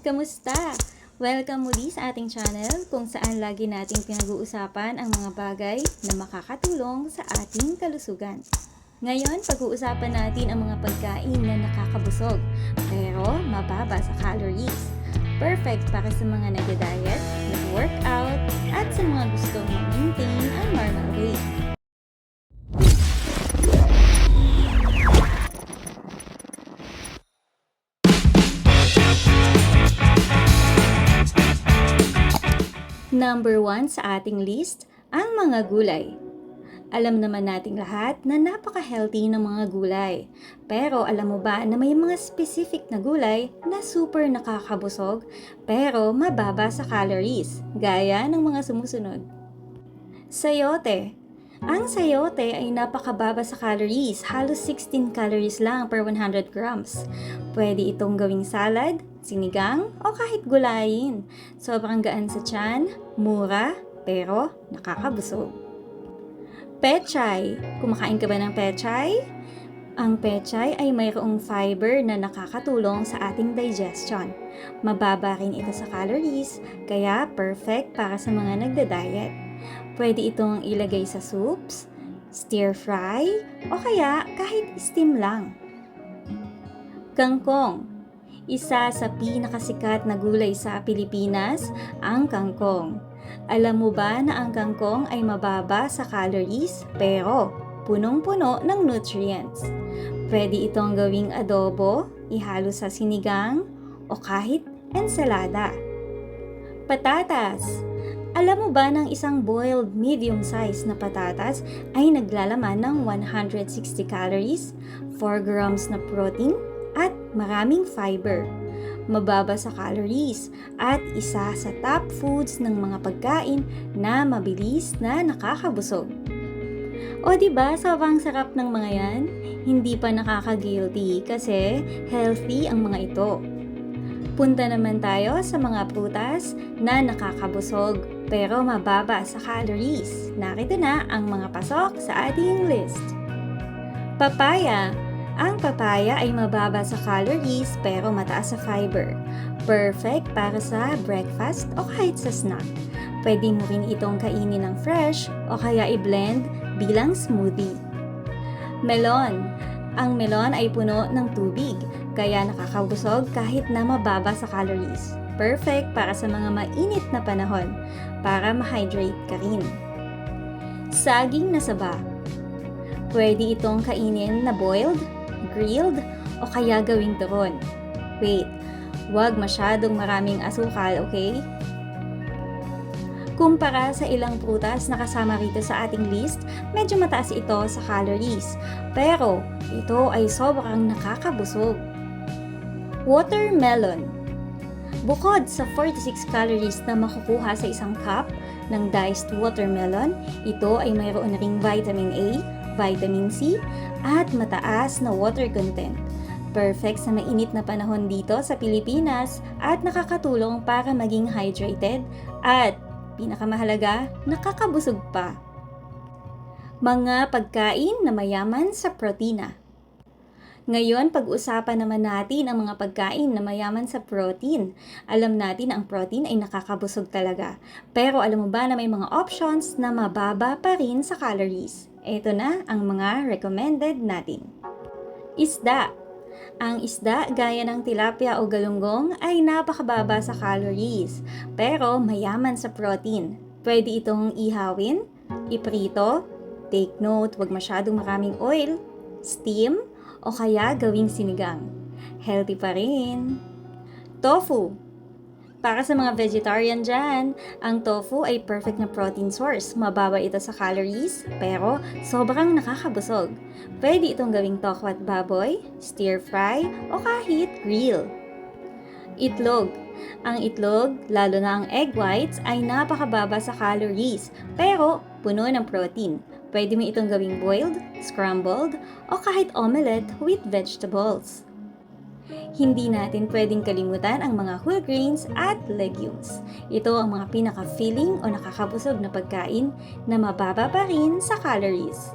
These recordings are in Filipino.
Kamusta? Welcome muli sa ating channel kung saan lagi nating pinag-uusapan ang mga bagay na makakatulong sa ating kalusugan. Ngayon, pag-uusapan natin ang mga pagkain na nakakabusog pero mababa sa calories. Perfect para sa mga nagda-diet, Number 1 sa ating list, ang mga gulay. Alam naman nating lahat na napaka-healthy ng mga gulay. Pero alam mo ba na may mga specific na gulay na super nakakabusog pero mababa sa calories, gaya ng mga sumusunod. Sayote. Ang sayote ay napakababa sa calories, halos 16 calories lang per 100 grams. Pwede itong gawing salad, sinigang, o kahit gulayin. Sobrang gaan sa tiyan, mura, pero nakakabusog. Pechay. Kumakain ka ba ng pechay? Ang pechay ay mayroong fiber na nakakatulong sa ating digestion. Mababa rin ito sa calories, kaya perfect para sa mga nagda-diet. Pwede itong ilagay sa soups, stir fry, o kaya kahit steam lang. Kangkong. Isa sa pinakasikat na gulay sa Pilipinas, ang kangkong. Alam mo ba na ang kangkong ay mababa sa calories pero punong-puno ng nutrients? Pwede itong gawing adobo, ihalo sa sinigang, o kahit ensalada. Patatas. Alam mo ba ng isang boiled medium size na patatas ay naglalaman ng 160 calories, 4 grams na protein, at maraming fiber. Mababa sa calories at isa sa top foods ng mga pagkain na mabilis na nakakabusog. O di ba sobrang sarap ng mga yan? Hindi pa nakaka-guilty kasi healthy ang mga ito. Punta naman tayo sa mga prutas na nakakabusog pero mababa sa calories. Narito na ang mga pasok sa ating list. Papaya. Ang papaya ay mababa sa calories pero mataas sa fiber. Perfect para sa breakfast o kahit sa snack. Pwede mo rin itong kainin ng fresh o kaya i-blend bilang smoothie. Melon. Ang melon ay puno ng tubig, kaya nakakabusog kahit na mababa sa calories. Perfect para sa mga mainit na panahon, para ma-hydrate ka rin. Saging na saba. Pwede itong kainin na boiled, grilled, o kaya gawing turon. Wait, wag masyadong maraming asukal, okay? Kumpara sa ilang prutas na kasama rito sa ating list, medyo mataas ito sa calories. Pero ito ay sobrang nakakabusog. Watermelon. Bukod sa 46 calories na makukuha sa isang cup ng diced watermelon, ito ay mayroon ring vitamin A, vitamin C, at mataas na water content. Perfect sa mainit na panahon dito sa Pilipinas at nakakatulong para maging hydrated at pinakamahalaga, nakakabusog pa. Mga pagkain na mayaman sa protina. Ngayon, pag-usapan naman natin ang mga pagkain na mayaman sa protein. Alam natin na ang protein ay nakakabusog talaga. Pero alam mo ba na may mga options na mababa pa rin sa calories? Ito na ang mga recommended natin. Isda. Ang isda gaya ng tilapia o galunggong ay napakababa sa calories, pero mayaman sa protein. Pwede itong ihawin, iprito, take note, wag masyadong maraming oil, steam, o kaya gawing sinigang. Healthy pa rin. Tofu. Para sa mga vegetarian dyan, ang tofu ay perfect na protein source. Mababa ito sa calories, pero sobrang nakakabusog. Pwede itong gawing tokwat baboy, stir fry, o kahit grill. Itlog. Ang itlog, lalo na ang egg whites, ay napakababa sa calories, pero puno ng protein. Pwede mo itong gawing boiled, scrambled, o kahit omelette with vegetables. Hindi natin pwedeng kalimutan ang mga whole grains at legumes. Ito ang mga pinaka-filling o nakakabusog na pagkain na mababa pa rin sa calories.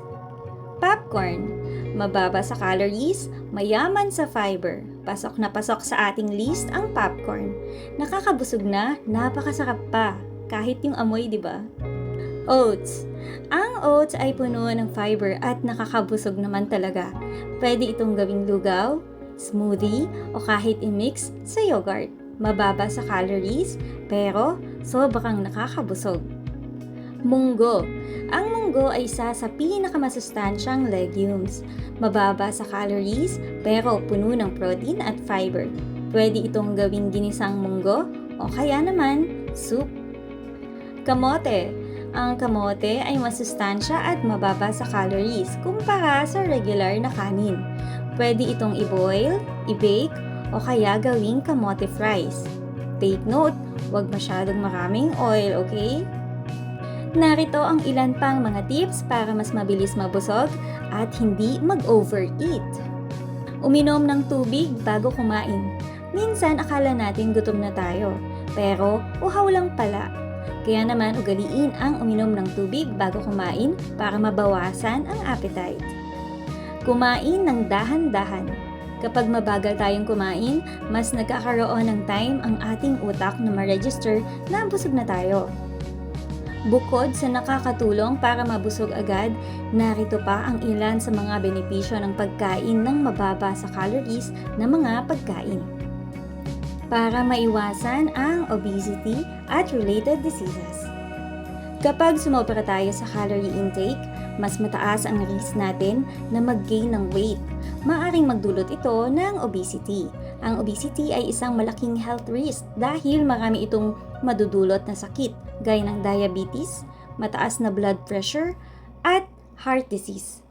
Popcorn. mababa sa calories, mayaman sa fiber. Pasok na pasok sa ating list ang popcorn. Nakakabusog na, napakasarap pa. Kahit yung amoy, di ba? Oats. Ang oats ay puno ng fiber at nakakabusog naman talaga. Pwede itong gawing lugaw, smoothie, o kahit i-mix sa yogurt. Mababa sa calories, pero sobrang nakakabusog. Munggo. Ang munggo ay isa sa pinakamasustansyang legumes. Mababa sa calories, pero puno ng protein at fiber. Pwede itong gawing ginisang munggo o kaya naman soup. Kamote. Ang kamote ay masustansya at mababa sa calories kumpara sa regular na kanin. Pwede itong i-boil, i-bake, o kaya gawing kamote fries. Take note, huwag masyadong maraming oil, okay? Narito ang ilan pang mga tips para mas mabilis mabusog at hindi mag-overeat. Uminom ng tubig bago kumain. Minsan akala natin gutom na tayo, pero uhaw lang pala. Kaya naman ugaliin ang uminom ng tubig bago kumain para mabawasan ang appetite. Kumain ng dahan-dahan. Kapag mabagal tayong kumain, mas nagkakaroon ng time ang ating utak na ma-register na busog na tayo. Bukod sa nakakatulong para mabusog agad, narito pa ang ilan sa mga benepisyo ng pagkain ng mababa sa calories na mga pagkain. Para maiwasan ang obesity at related diseases. Kapag sumobra tayo sa calorie intake, mas mataas ang risk natin na mag-gain ng weight. Maaring magdulot ito ng obesity. Ang obesity ay isang malaking health risk dahil marami itong madudulot na sakit gaya ng diabetes, mataas na blood pressure, at heart disease.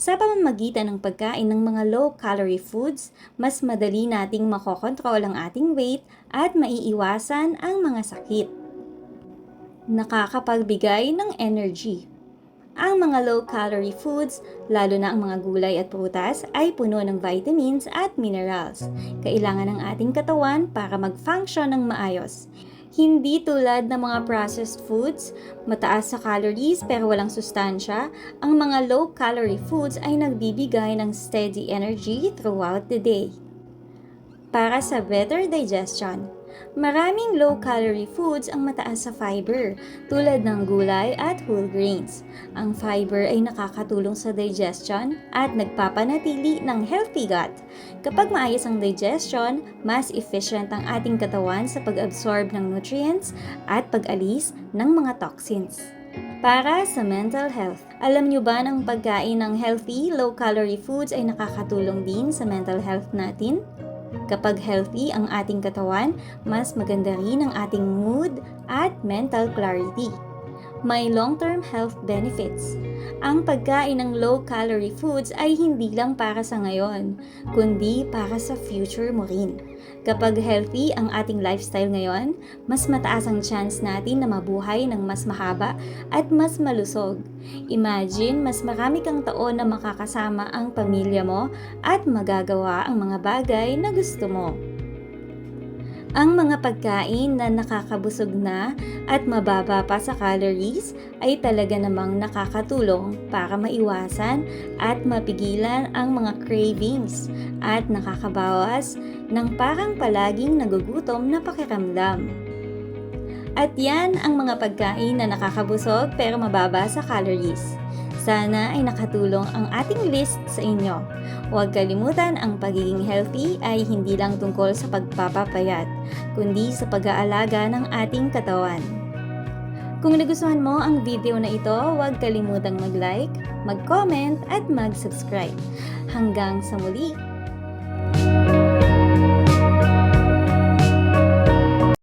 Sa pamamagitan ng pagkain ng mga low-calorie foods, mas madali nating makokontrol ang ating weight at maiiwasan ang mga sakit. Nakakapagbigay ng energy. Ang mga low-calorie foods, lalo na ang mga gulay at prutas, ay puno ng vitamins at minerals. Kailangan ng ating katawan para mag-function ng maayos. Hindi tulad ng mga processed foods, mataas sa calories pero walang sustansya, ang mga low-calorie foods ay nagbibigay ng steady energy throughout the day. Para sa better digestion, maraming low-calorie foods ang mataas sa fiber, tulad ng gulay at whole grains. Ang fiber ay nakakatulong sa digestion at nagpapanatili ng healthy gut. Kapag maayos ang digestion, mas efficient ang ating katawan sa pag-absorb ng nutrients at pag-alis ng mga toxins. Para sa mental health, alam nyo ba ng pagkain ng healthy, low-calorie foods ay nakakatulong din sa mental health natin? Kapag healthy ang ating katawan, mas maganda rin ang ating mood at mental clarity. May long-term health benefits. Ang pagkain ng low-calorie foods ay hindi lang para sa ngayon, kundi para sa future mo rin. Kapag healthy ang ating lifestyle ngayon, mas mataas ang chance natin na mabuhay ng mas mahaba at mas malusog. Imagine, mas marami kang taon na makakasama ang pamilya mo at magagawa ang mga bagay na gusto mo. Ang mga pagkain na nakakabusog na at mababa pa sa calories ay talaga namang nakakatulong para maiwasan at mapigilan ang mga cravings at nakakabawas ng parang palaging nagugutom na pakiramdam. At yan ang mga pagkain na nakakabusog pero mababa sa calories. Sana ay nakatulong ang ating list sa inyo. Huwag kalimutan ang pagiging healthy ay hindi lang tungkol sa pagpapapayat, kundi sa pag-aalaga ng ating katawan. Kung nagustuhan mo ang video na ito, huwag kalimutang mag-like, mag-comment at mag-subscribe. Hanggang sa muli!